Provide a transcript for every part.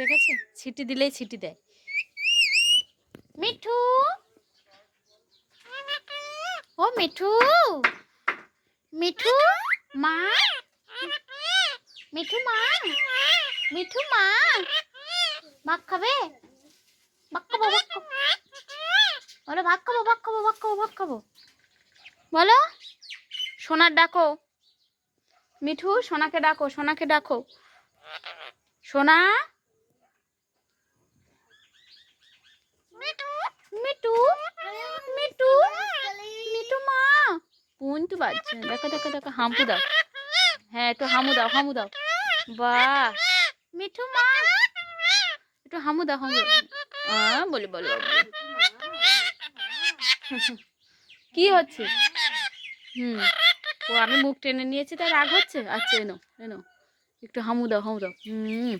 দেখেছে ছিটি দিলেই ছিটি দেয়। মিঠু? ও মিঠু? মিঠু? মা? মিঠু মা? মিঠু মা? ভাত খাবে? ভাত খাব ভাত খাব। বলো, ভাত খাব ভাত খাব ভাত খাব ভাত খাব। বলো, সোনার ডাকো। মিঠু, সোনাকে ডাকো সোনাকে ডাকো। সোনা মিঠু মিঠু মিঠু মা তো বাজছে। দেখো দেখো দেখো, হাম্পু দাও। হ্যাঁ একটু হামু দাও হামু দাও। বাহ! মিঠু মা! একটু হামু দাও হামু বলি বলি। কি হচ্ছে? হুম। ও, আমি মুখ টেনে নিয়েছি, তাই রাগ হচ্ছে? আচ্ছা এনো এনো একটু হামু দাও হামু দাও। হুম।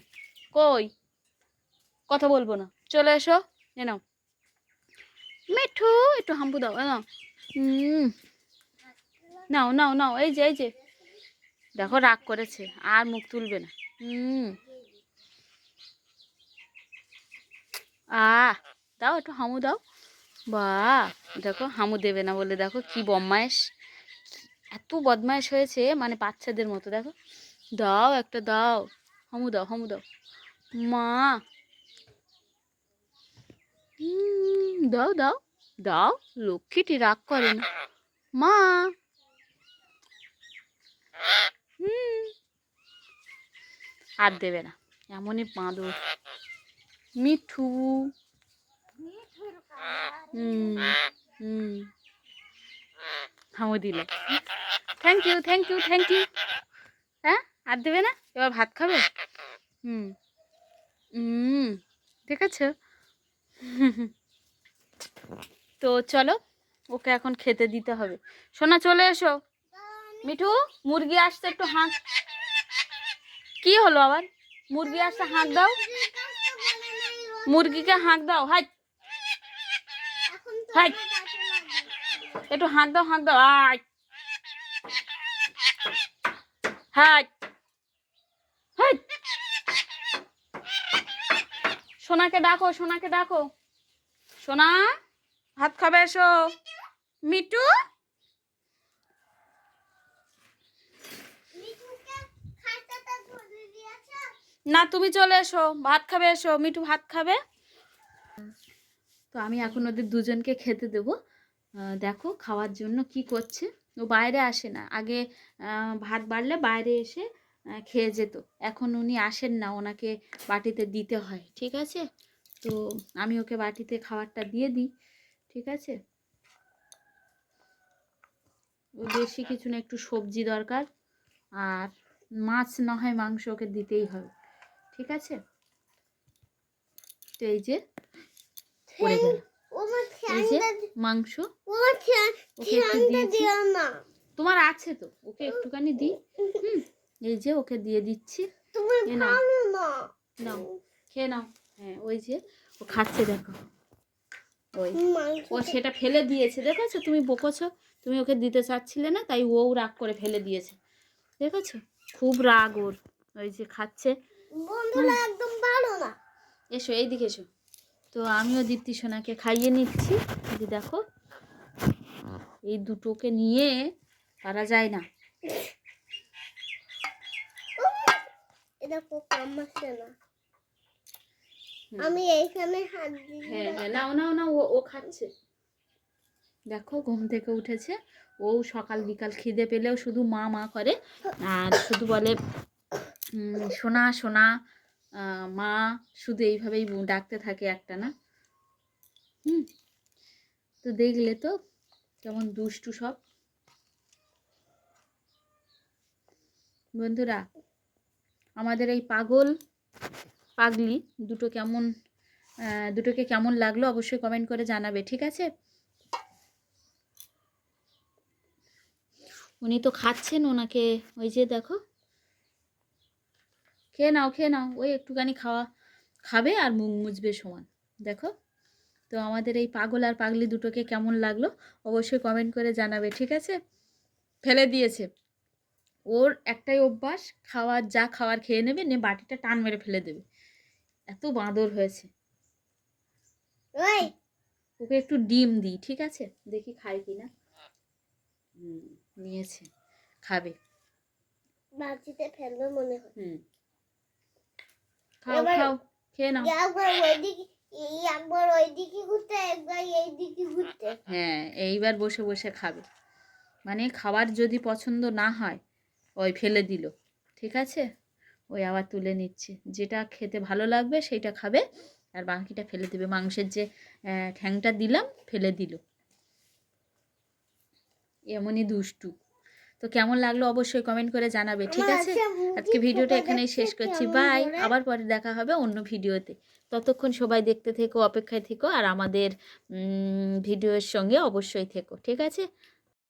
কই? কথা বলব না। চলে এসো, এ নাও। মিঠু, একটু হাম্পু দাও নাও। হুম। নাও নাও নাও, এই যে এই যে। দেখো, রাগ করেছে, আর মুখ তুলবে না। হুম। আহ, দাও একটু হামু দাও। বা দেখো, হামু দেবে না বলে, দেখো, কি বদমায়েশ। এত বদমায়েশ হয়েছে মানে বাচ্চাদের মতো, দেখো। দাও একটা, দাও। হামু দাও হামু দাও। মা। দাও দাও দাও। লক্ষ্মীটি রাগ করে না। মা। হুম। আর দেবে না। এমনই বাঁদর। মিঠু। হুম। হুম। হামু দিল। Thank you thank you thank you হ্যাঁ? আর দেবে না? এবার ভাত খাবে? হুম। হুম। ঠিক আছে তো চলো, ওকে এখন খেতে দিতে হবে। সোনা, চলে এসো। মিঠু, মুরগি আসতে একটু হাঁক। কি হলো আবার? মুরগি আসতে হাঁক দাও। মুরগিকে হাঁক দাও, হাই। হাই। একটু হাঁক দাও হাঁক দাও, আয়। হাই। হাই। সোনাকে ডাকো সোনাকে ডাকো। সোনা, ভাত খাবে এসো। মিটু না, তুমি চলে এসো, ভাত খাবে এসো, মিঠু ভাত খাবে। তো আমি এখন ওদের দুজনকে খেতে দেবো। দেখো খাওয়ার জন্য কি করছে। ও বাইরে আসে না, আগে ভাত বাড়লে বাইরে এসে খেয়ে যেত। এখন উনি আসেন না, ওনাকে বাটিতে দিতে হয়, ঠিক আছে? তো আমি ওকে বাটিতে খাবারটা দিয়ে দিই, ঠিক আছে? ও বেশি কিছু না, একটু সবজি দরকার, আর মাছ না হয় মাংস ওকে দিতেই হবে। ঠিক আছে? তো এই যে পড়ে গেল। এই যে মাংস। ওকে একটু দিয়েছি তোমার আছে তো ওকে একটুখানি দিই। হুম এই যে ওকে দিয়ে দিচ্ছি। নাও। খেয়ে নাও। হ্যাঁ ওই যে ও খাচ্ছে দেখো। ওই ও সেটা ফেলে দিয়েছে দেখেছ? তুমি বকেছো তুমি ওকে দিতে চাচ্ছিলে না তাই ও রাগ করে ফেলে দিয়েছে। দেখেছ? খুব রাগ ওর। ওই যে খাচ্ছে। বন্ধুরা একদম ভালো না। এসো এইদিকে এসো। তো আমিও দীপ্তি সোনাকে খাইয়ে নিচ্ছি। যে দেখো এই দুটোকে নিয়ে পারা যায় না। এটা না। আমি এইখানে হাত দিই হ্যাঁ হ্যাঁ নাও নাও নাও ও ও খাচ্ছে। দেখো ঘুম থেকে উঠেছে। ও সকাল বিকাল খিদে পেলেও শুধু মা মা করে। আর শুধু বলে সোনা সোনা মা শুধু এইভাবেই ডাকতে থাকে একটা না? হুম? তো দেখলে তো কেমন দুষ্টু সব। বন্ধুরা, আমাদের এই পাগল পাগলি দুটো কেমন দুটোকে কেমন লাগল অবশ্যই কমেন্ট করে জানাবে, ঠিক আছে? উনি তো খাচ্ছেন ওনাকে, ওই যে দেখো। খেয়ে নাও খেয়ে নাও। ওই একটুখানি খাওয়া খাবে আর মুখ মুছবে সমান। দেখো? তো আমাদের এই পাগল আর পাগলি দুটোকে কেমন লাগল অবশ্যই কমেন্ট করে জানাবে ঠিক আছে? ফেলে দিয়েছে। ওর একটাই অভ্যাস খাওয়ার যা খাওয়ার খেয়ে নেবে নে বাটিটা টান মেরে ফেলে দেবে। এত বাঁদর হয়েছে। ওই। ওকে একটু ডিম দিই ঠিক আছে? দেখি খায় কি না নিয়েছে। খাবে। বালতিতে ফেলবে মনে হয়। হুম। খাও খাও খেয়ে নাও। একবার ওইদিকে এই একবার ওইদিকে ঘুরতে একবার এইদিকে ঘুরতে। হ্যাঁ এইবার বসে বসে খাবে। মানে খাবার যদি পছন্দ না হয় ওই ফেলে দিল। ঠিক আছে? ওই আবার তুলে নিচ্ছে। যেটা খেতে ভালো লাগবে সেটা খাবে। আর বাকিটা ফেলে দেবে। মাংসের যে ঠ্যাংটা দিলাম ফেলে দিল। এমনই দুষ্টু। তো কেমন লাগল অবশ্যই কমেন্ট করে জানাবে ঠিক আছে? আজকে ভিডিওটা এখানেই শেষ করছি বাই আবার পরে দেখা হবে অন্য ভিডিওতে। ততক্ষণ সবাই দেখতে থেকো অপেক্ষায় থেকো আর আমাদের ভিডিওর সঙ্গে অবশ্যই থেকো ঠিক আছে?